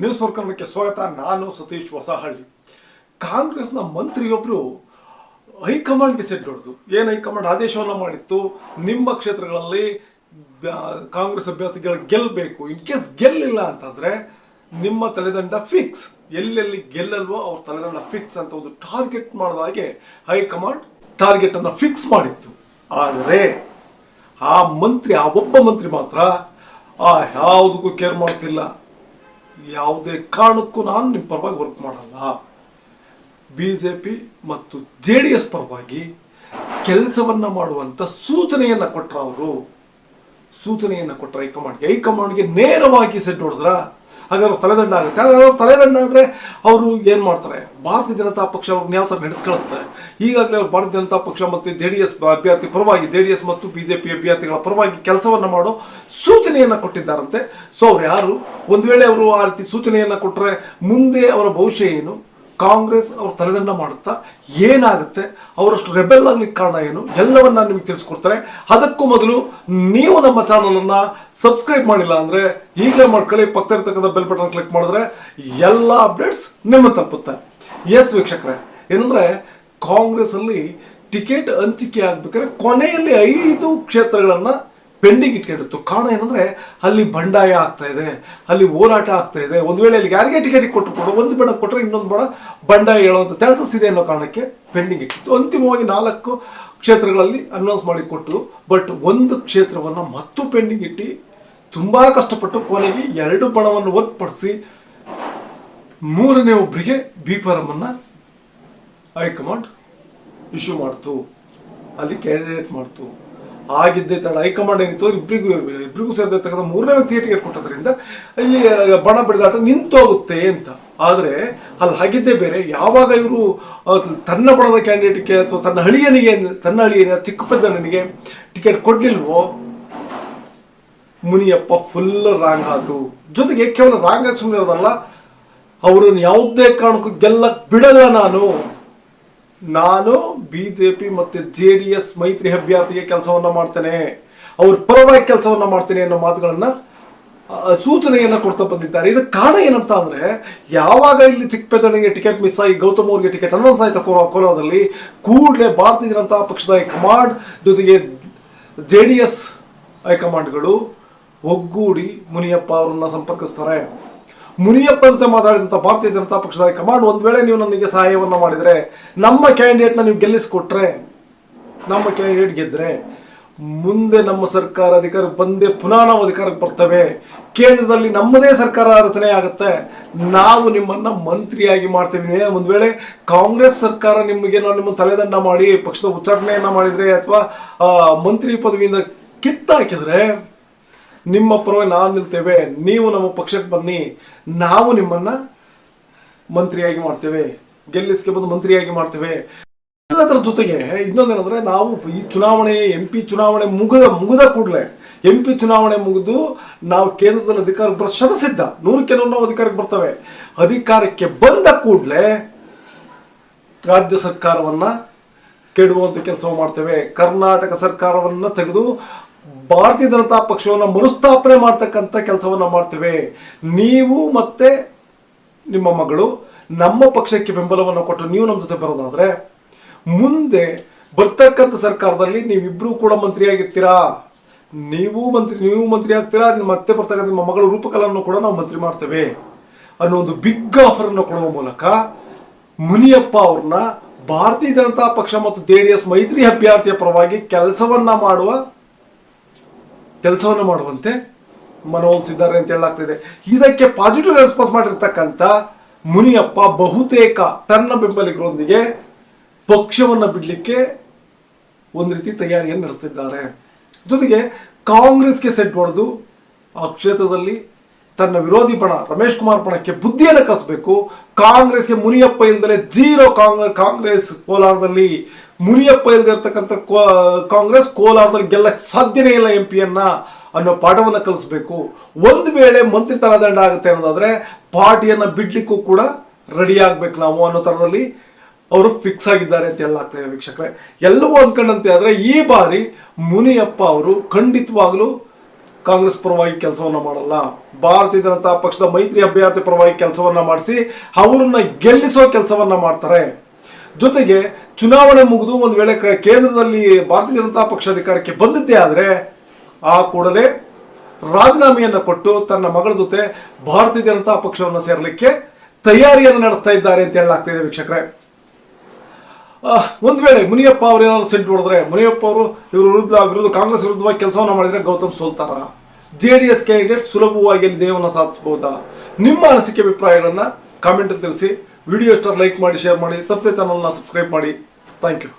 News four ಕನ್ನಡಕ್ಕೆ ಸ್ವಾಗತ, ನಾನು ಸತೀಶ್ ಹೊಸಹಳ್ಳಿ. ಕಾಂಗ್ರೆಸ್ನ ಮಂತ್ರಿಯೊಬ್ಬರು ಹೈಕಮಾಂಡ್ಗೆ ಸೆಟ್ ಏನ್ ಹೈಕಮಾಂಡ್ ಆದೇಶವನ್ನು ಮಾಡಿತ್ತು? ನಿಮ್ಮ ಕ್ಷೇತ್ರಗಳಲ್ಲಿ ಕಾಂಗ್ರೆಸ್ ಅಭ್ಯರ್ಥಿಗಳು ಗೆಲ್ಲಬೇಕು ಇನ್ ಕೇಸ್ ಗೆಲ್ಲಿಲ್ಲ ಅಂತಂದ್ರೆ ನಿಮ್ಮ ತಲೆದಂಡ ಫಿಕ್ಸ್ ಎಲ್ಲೆಲ್ಲಿ ಗೆಲ್ಲಲ್ವೋ ಅವ್ರ ತಲೆದಂಡ ಫಿಕ್ಸ್ ಅಂತ ಒಂದು ಟಾರ್ಗೆಟ್ ಮಾಡಿದ ಹಾಗೆ ಹೈಕಮಾಂಡ್ ಟಾರ್ಗೆಟ್ ಅನ್ನು ಫಿಕ್ಸ್ ಮಾಡಿತ್ತು. ಆದರೆ ಆ ಮಂತ್ರಿ, ಆ ಒಬ್ಬ ಮಂತ್ರಿ ಮಾತ್ರ ಆ ಯಾವುದಕ್ಕೂ ಕೇರ್ ಮಾಡ್ತಿಲ್ಲ. ಯಾವುದೇ ಕಾರಣಕ್ಕೂ ನಾನು ನಿಮ್ಮ ಪರವಾಗಿ ವರ್ಕ್ ಮಾಡಲ್ಲ. ಬಿ ಜೆ ಪಿ ಮತ್ತು ಜೆ ಡಿ ಎಸ್ ಪರವಾಗಿ ಕೆಲಸವನ್ನು ಮಾಡುವಂಥ ಸೂಚನೆಯನ್ನು ಕೊಟ್ಟರು ಅವರು. ಸೂಚನೆಯನ್ನು ಕೊಟ್ಟರು ಹೈಕಮಾಂಡ್ಗೆ. ಹೈಕಮಾಂಡ್ಗೆ ನೇರವಾಗಿ ಸೆಟ್ ಹೊಡೆದ್ರ ಹಾಗಾದ್ರೆ ತಲೆದಂಡ ಆಗುತ್ತೆ. ಹಾಗಾದ್ರೆ ಅವ್ರ ತಲೆದಂಡ ಆದರೆ ಅವರು ಏನು ಮಾಡ್ತಾರೆ? ಭಾರತೀಯ ಜನತಾ ಪಕ್ಷ ಅವ್ರನ್ನ ಯಾವ ಥರ ನಡೆಸ್ಕೊಳುತ್ತೆ ಈಗಾಗಲೇ ಅವ್ರು ಭಾರತೀಯ ಜನತಾ ಪಕ್ಷ ಮತ್ತು ಜೆ ಡಿ ಎಸ್ ಅಭ್ಯರ್ಥಿ ಪರವಾಗಿ ಜೆ ಡಿ ಎಸ್ ಮತ್ತು ಬಿ ಜೆ ಪಿ ಅಭ್ಯರ್ಥಿಗಳ ಪರವಾಗಿ ಕೆಲಸವನ್ನು ಮಾಡೋ ಸೂಚನೆಯನ್ನು ಕೊಟ್ಟಿದ್ದಾರಂತೆ. ಸೊ ಅವ್ರು ಯಾರು? ಒಂದು ವೇಳೆ ಅವರು ಆ ರೀತಿ ಸೂಚನೆಯನ್ನು ಕೊಟ್ಟರೆ ಮುಂದೆ ಅವರ ಭವಿಷ್ಯ ಏನು? ಕಾಂಗ್ರೆಸ್ ಅವ್ರ ತಲೆದಂಡ ಮಾಡುತ್ತಾ ಏನಾಗುತ್ತೆ? ಅವರಷ್ಟು ರೆಬೆಲ್ ಆಗ್ಲಿಕ್ಕೆ ಕಾರಣ ಏನು? ಎಲ್ಲವನ್ನ ನಿಮಗೆ ತಿಳಿಸ್ಕೊಡ್ತಾರೆ. ಅದಕ್ಕೂ ಮೊದಲು ನೀವು ನಮ್ಮ ಚಾನಲನ್ನು ಸಬ್ಸ್ಕ್ರೈಬ್ ಮಾಡಿಲ್ಲ ಅಂದ್ರೆ ಈಗಲೇ ಮಾಡ್ಕೊಳ್ಳಿ. ಪಕ್ಕ ಇರ್ತಕ್ಕಂಥ ಬೆಲ್ ಬಟನ್ ಕ್ಲಿಕ್ ಮಾಡಿದ್ರೆ ಎಲ್ಲ ಅಪ್ಡೇಟ್ಸ್ ನಿಮ್ಮ ತಪ್ಪುತ್ತೆ. ಎಸ್ ವೀಕ್ಷಕರೇ. ಏನಂದ್ರೆ ಕಾಂಗ್ರೆಸ್ ಅಲ್ಲಿ ಟಿಕೆಟ್ ಹಂಚಿಕೆ ಆಗ್ಬೇಕಾದ್ರೆ ಕೊನೆಯಲ್ಲಿ ಐದು ಕ್ಷೇತ್ರಗಳನ್ನ ಪೆಂಡಿಂಗ್ ಇಟ್ಕೊಂಡಿತ್ತು. ಕಾರಣ ಏನಂದ್ರೆ, ಅಲ್ಲಿ ಬಂಡಾಯ ಆಗ್ತಾ ಇದೆ, ಅಲ್ಲಿ ಹೋರಾಟ ಆಗ್ತಾ ಇದೆ. ಒಂದು ವೇಳೆ ಅಲ್ಲಿ ಯಾರಿಗೆ ಟಿಕೆಟ್ ಕೊಟ್ಟು ಕೊಡು, ಒಂದು ಬೇಡ ಕೊಟ್ಟರೆ ಇನ್ನೊಂದು ಬೇಡ ಬಂಡಾಯ ಹೇಳುವಂಥ ಚಾನ್ಸಸ್ ಇದೆ ಅನ್ನೋ ಕಾರಣಕ್ಕೆ ಪೆಂಡಿಂಗ್ ಇಟ್ಟಿತ್ತು. ಅಂತಿಮವಾಗಿ ನಾಲ್ಕು ಕ್ಷೇತ್ರಗಳಲ್ಲಿ ಅನೌನ್ಸ್ ಮಾಡಿ ಕೊಟ್ಟರು. ಬಟ್ ಒಂದು ಕ್ಷೇತ್ರವನ್ನು ಮತ್ತೂ ಪೆಂಡಿಂಗ್ ಇಟ್ಟು ತುಂಬಾ ಕಷ್ಟಪಟ್ಟು ಕೊನೆಗೆ ಎರಡು ಬಣವನ್ನು ಒತ್ತುಪಡಿಸಿ ಮೂರನೇ ಒಬ್ಬರಿಗೆ ಬಿ ಫಾರಮನ್ನು ಹೈಕಮಾಂಡ್ ಇಶ್ಯೂ ಮಾಡ್ತು. ಅಲ್ಲಿ ಕ್ಯಾಂಡಿಡೇಟ್ ಮಾಡ್ತು. ಆಗಿದ್ದೇ ತಡ. ಹೈಕಮಾಂಡ್ ಏನಿತ್ತು? ಇಬ್ಬರಿಗೂ ಇಬ್ಬರಿಗೂ ಸೇರಿರ್ತಕ್ಕಂಥ ಮೂರನೇ ವ್ಯಕ್ತಿ ಟಿಕೆಟ್ ಕೊಟ್ಟದ್ರಿಂದ ಇಲ್ಲಿ ಬಣ ಬಡಿದಾಟ ನಿಂತೋಗುತ್ತೆ ಅಂತ. ಆದರೆ, ಅಲ್ಲಿ ಹಾಗಿದ್ದೇ ಬೇರೆ. ಯಾವಾಗ ಇವರು ತನ್ನ ಬಣದ ಕ್ಯಾಂಡಿಡೇಟ್ಗೆ ಅಥವಾ ತನ್ನ ಹಳಿಯನಿಗೆ, ತನ್ನ ಹಳಿಯನ ಚಿಕ್ಕ ನನಗೆ ಟಿಕೆಟ್ ಕೊಡ್ಲಿಲ್ವೋ? ಮುನಿಯಪ್ಪ ಫುಲ್ ರಾಂಗ್ ಆದರು. ಜೊತೆಗೆ ಕೇವಲ ರಾಂಗ್ ಆಗಿ ಸುಮ್ಮನೆ ಇರೋದಲ್ಲ ಅವರನ್ನು ಯಾವುದೇ ಕಾರಣಕ್ಕೂ ಗೆಲ್ಲಕ್ಕೆ ಬಿಡಲ್ಲ ನಾನು. ನಾನು ಬಿ ಜೆ ಪಿ ಮತ್ತು ಜೆ ಡಿ ಎಸ್ ಮೈತ್ರಿ ಅಭ್ಯರ್ಥಿಗೆ ಕೆಲಸವನ್ನ ಮಾಡ್ತೇನೆ. ಅವ್ರ ಪರವಾಗಿ ಕೆಲಸವನ್ನ ಮಾಡ್ತೇನೆ ಅನ್ನೋ ಮಾತುಗಳನ್ನ ಸೂಚನೆಯನ್ನ ಕೊಡ್ತಾ ಬಂದಿದ್ದಾರೆ. ಇದಕ್ಕೆ ಕಾರಣ ಏನಂತ ಅಂದ್ರೆ, ಯಾವಾಗ ಇಲ್ಲಿ ಚಿಕ್ಕಪೇದಣಿಗೆ ಟಿಕೆಟ್ ಮಿಸ್ ಆಗಿ ಗೌತಮ್ ಅವ್ರಿಗೆ ಟಿಕೆಟ್ ಅನೌನ್ಸ್ ಸಹಿತ ಕೋಲ ಕೋಲಾರದಲ್ಲಿ ಕೂಡಲೇ ಭಾರತೀಯ ಜನತಾ ಪಕ್ಷದ ಹೈಕಮಾಂಡ್ ಜೊತೆಗೆ ಜೆ ಡಿ ಎಸ್ ಹೈಕಮಾಂಡ್ಗಳು ಒಗ್ಗೂಡಿ ಮುನಿಯಪ್ಪ ಅವರನ್ನ ಸಂಪರ್ಕಿಸ್ತಾರೆ. ಮುನಿಯಪ್ಪ ಜೊತೆ ಮಾತಾಡಿದಂಥ ಭಾರತೀಯ ಜನತಾ ಪಕ್ಷದ ಕಮಾಂಡ್, ಒಂದ್ ವೇಳೆ ನೀವು ನನಗೆ ಸಹಾಯವನ್ನ ಮಾಡಿದ್ರೆ, ನಮ್ಮ ಕ್ಯಾಂಡಿಡೇಟ್ನ ನೀವು ಗೆಲ್ಲಿಸಿಕೊಟ್ರೆ, ನಮ್ಮ ಕ್ಯಾಂಡಿಡೇಟ್ ಗೆದ್ದರೆ ಮುಂದೆ ನಮ್ಮ ಸರ್ಕಾರ ಅಧಿಕಾರ ಬಂದೇ ಪುನಃ ನಾವು ಅಧಿಕಾರಕ್ಕೆ ಬರ್ತವೆ. ಕೇಂದ್ರದಲ್ಲಿ ನಮ್ಮದೇ ಸರ್ಕಾರ ರಚನೆ ಆಗುತ್ತೆ. ನಾವು ನಿಮ್ಮನ್ನ ಮಂತ್ರಿಯಾಗಿ ಮಾಡ್ತೀವಿ ಒಂದು ವೇಳೆ ಕಾಂಗ್ರೆಸ್ ಸರ್ಕಾರ ನಿಮಗೆ ನಾವು ನಿಮ್ಮ ತಲೆದಂಡ ಮಾಡಿ, ಪಕ್ಷದ ಉಚ್ಚಾಟನೆಯನ್ನ ಮಾಡಿದ್ರೆ ಅಥವಾ ಮಂತ್ರಿ ಪದವಿಯಿಂದ ಕಿತ್ತಾಕಿದ್ರೆ ನಿಮ್ಮ ಪರವಾಗಿ ನಾವು ನಿಲ್ತೇವೆ. ನೀವು ನಮ್ಮ ಪಕ್ಷಕ್ಕೆ ಬನ್ನಿ. ನಾವು ನಿಮ್ಮನ್ನ ಮಂತ್ರಿಯಾಗಿ ಮಾಡ್ತೇವೆ. ಗೆಲ್ಲಿಸ್ಕೆ ಬಂದು ಮಂತ್ರಿಯಾಗಿ ಮಾಡ್ತೇವೆ. ಎಲ್ಲದರ ಜೊತೆಗೆ ಇನ್ನೊಂದೇನಂದ್ರೆ ನಾವು ಈ ಚುನಾವಣೆ ಎಂ ಪಿ ಚುನಾವಣೆ ಮುಗಿದ ಮುಗಿದ ಕೂಡಲೇ ಎಂ ಪಿ ಚುನಾವಣೆ ಮುಗಿದು ನಾವು ಕೇಂದ್ರದಲ್ಲಿ ಅಧಿಕಾರಕ್ಕೆ ಬರೋ ಶತಸಿದ್ಧ. ನೂರಕ್ಕೆ ನೂರು ನಾವು ಅಧಿಕಾರಕ್ಕೆ ಬರ್ತವೆ. ಅಧಿಕಾರಕ್ಕೆ ಬಂದ ಕೂಡಲೇ ರಾಜ್ಯ ಸರ್ಕಾರವನ್ನ ಕೆಡುವಂತ ಕೆಲಸ ಮಾಡ್ತೇವೆ. ಕರ್ನಾಟಕ ಸರ್ಕಾರವನ್ನ ತೆಗೆದು ಭಾರತೀಯ ಜನತಾ ಪಕ್ಷವನ್ನು ಮರುಸ್ಥಾಪನೆ ಮಾಡ್ತಕ್ಕಂಥ ಕೆಲಸವನ್ನು ಮಾಡ್ತೇವೆ. ನೀವು ಮತ್ತೆ ನಿಮ್ಮ ಮಗಳು ನಮ್ಮ ಪಕ್ಷಕ್ಕೆ ಬೆಂಬಲವನ್ನು ಕೊಟ್ಟು ನೀವು ನಮ್ಮ ಜೊತೆ ಬರೋದಾದ್ರೆ, ಮುಂದೆ ಬರ್ತಕ್ಕಂಥ ಸರ್ಕಾರದಲ್ಲಿ ನೀವಿಬ್ರು ಕೂಡ ಮಂತ್ರಿಯಾಗಿರ್ತೀರಾ? ನೀವು ಮಂತ್ರಿ ನೀವು ಮಂತ್ರಿ ಆಗ್ತೀರಾ ಮತ್ತೆ ಬರ್ತಕ್ಕಂಥ ನಿಮ್ಮ ಮಗಳು ರೂಪಕಲನ್ನು ಕೂಡ ನಾವು ಮಂತ್ರಿ ಮಾಡ್ತೇವೆ ಅನ್ನೋ ಒಂದು ಬಿಗ್ ಆಫರ್ ಅನ್ನು ಕೊಡುವ ಮೂಲಕ ಮುನಿಯಪ್ಪ ಅವ್ರನ್ನ ಭಾರತೀಯ ಜನತಾ ಪಕ್ಷ ಮತ್ತು ಜೆ ಡಿ ಎಸ್ ಮೈತ್ರಿ ಅಭ್ಯರ್ಥಿಯ ಪರವಾಗಿ ಕೆಲಸವನ್ನ ಮಾಡುವ ಕೆಲಸವನ್ನು ಮಾಡುವಂತೆ ಮನವೊಲಿಸಿದ್ದಾರೆ ಅಂತ ಹೇಳಲಾಗ್ತಿದೆ. ಇದಕ್ಕೆ ಪಾಸಿಟಿವ್ ರೆಸ್ಪಾನ್ಸ್ ಮಾಡಿರ್ತಕ್ಕಂಥ ಮುನಿಯಪ್ಪ ಬಹುತೇಕ ತನ್ನ ಬೆಂಬಲಿಗರೊಂದಿಗೆ ಪಕ್ಷವನ್ನು ಬಿಡಲಿಕ್ಕೆ ಒಂದು ರೀತಿ ತಯಾರಿಯನ್ನು ನಡೆಸ್ತಿದ್ದಾರೆ. ಜೊತೆಗೆ ಕಾಂಗ್ರೆಸ್ಗೆ ಸೆಟ್ ಹೊಡೆದು ಆ ಕ್ಷೇತ್ರದಲ್ಲಿ ತನ್ನ ವಿರೋಧಿ ಪಣ ರಮೇಶ್ ಕುಮಾರ್ ಪಣಕ್ಕೆ ಬುದ್ಧಿಯನ್ನು ಕಲಿಸಬೇಕು ಕಾಂಗ್ರೆಸ್ಗೆ ಮುನಿಯಪ್ಪ ಇಲ್ಲದೆ ಜೀರೋ ಕಾಂಗ್ರೆಸ್ ಕೋಲಾರದಲ್ಲಿ ಮುನಿಯಪ್ಪ ಇಲ್ಲದೆ ಇರ್ತಕ್ಕಂಥ ಕಾಂಗ್ರೆಸ್ ಕೋಲಾರದಲ್ಲಿ ಗೆಲ್ಲಕ್ಕೆ ಸಾಧ್ಯನೇ ಇಲ್ಲ ಎಂ ಪಿಯನ್ನ ಅನ್ನೋ ಪಾಠವನ್ನು ಕಲಿಸ್ಬೇಕು. ಒಂದು ವೇಳೆ ಮಂತ್ರಿ ತಲದಂಡ ಆಗುತ್ತೆ ಅನ್ನೋದಾದ್ರೆ ಪಾರ್ಟಿಯನ್ನ ಬಿಡ್ಲಿಕ್ಕೂ ಕೂಡ ರೆಡಿ ಆಗ್ಬೇಕು ನಾವು ಅನ್ನೋ ಥರದಲ್ಲಿ ಅವರು ಫಿಕ್ಸ್ ಆಗಿದ್ದಾರೆ ಅಂತ ಹೇಳಲಾಗ್ತದೆ ವೀಕ್ಷಕರೇ. ಎಲ್ಲವೂ ಅಂದ್ಕೊಂಡಂತೆ ಆದರೆ ಈ ಬಾರಿ ಮುನಿಯಪ್ಪ ಅವರು ಖಂಡಿತವಾಗಲೂ ಕಾಂಗ್ರೆಸ್ ಪರವಾಗಿ ಕೆಲಸವನ್ನ ಮಾಡಲ್ಲ. ಭಾರತೀಯ ಜನತಾ ಪಕ್ಷದ ಮೈತ್ರಿ ಅಭ್ಯರ್ಥಿ ಪರವಾಗಿ ಕೆಲಸವನ್ನ ಮಾಡಿಸಿ, ಅವರನ್ನ ಗೆಲ್ಲಿಸೋ ಕೆಲಸವನ್ನ ಮಾಡ್ತಾರೆ. ಜೊತೆಗೆ ಚುನಾವಣೆ ಮುಗಿದು ಒಂದು ವೇಳೆ ಕೇಂದ್ರದಲ್ಲಿ ಭಾರತೀಯ ಜನತಾ ಪಕ್ಷ ಅಧಿಕಾರಕ್ಕೆ ಬಂದಿದ್ದೇ ಆದರೆ, ಆ ಕೂಡಲೇ ರಾಜೀನಾಮೆಯನ್ನು ಕೊಟ್ಟು ತನ್ನ ಮಗಳ ಜೊತೆ ಭಾರತೀಯ ಜನತಾ ಪಕ್ಷವನ್ನು ಸೇರಲಿಕ್ಕೆ ತಯಾರಿಯನ್ನು ನಡೆಸ್ತಾ ಇದ್ದಾರೆ ಅಂತ ಹೇಳಲಾಗ್ತಾ ಇದೆ ವೀಕ್ಷಕರೇ. ಒಂದ್ ವೇಳೆ ಮುನಿಯಪ್ಪ ಅವರು ಏನಾದ್ರು ಸೆಂಟ್ ಹೊಡೆದ್ರೆ ಮುನಿಯಪ್ಪ ಅವರು ಇವರ ವಿರುದ್ಧ ವಿರುದ್ಧ ಕಾಂಗ್ರೆಸ್ ವಿರುದ್ಧವಾಗಿ ಕೆಲಸವನ್ನ ಮಾಡಿದ್ರೆ ಗೌತಮ್ ಸೋಲ್ತಾರ? ಜೆ ಡಿ ಎಸ್ ಕ್ಯಾಂಡಿಡೇಟ್ ಸುಲಭವಾಗಿ ಅಲ್ಲಿ ಜಯವನ್ನು ಸಾಧಿಸಬಹುದಾ? ನಿಮ್ಮ ಅನಿಸಿಕೆ ಅಭಿಪ್ರಾಯಗಳನ್ನು ಕಾಮೆಂಟ್ ತಿಳಿಸಿ. ವಿಡಿಯೋ ಇಷ್ಟ ಲೈಕ್ ಮಾಡಿ ಶೇರ್ ಮಾಡಿ. ತಪ್ಪದೆ ಚಾನಲ್ನ ಸಬ್ಸ್ಕ್ರೈಬ್ ಮಾಡಿ. Thank you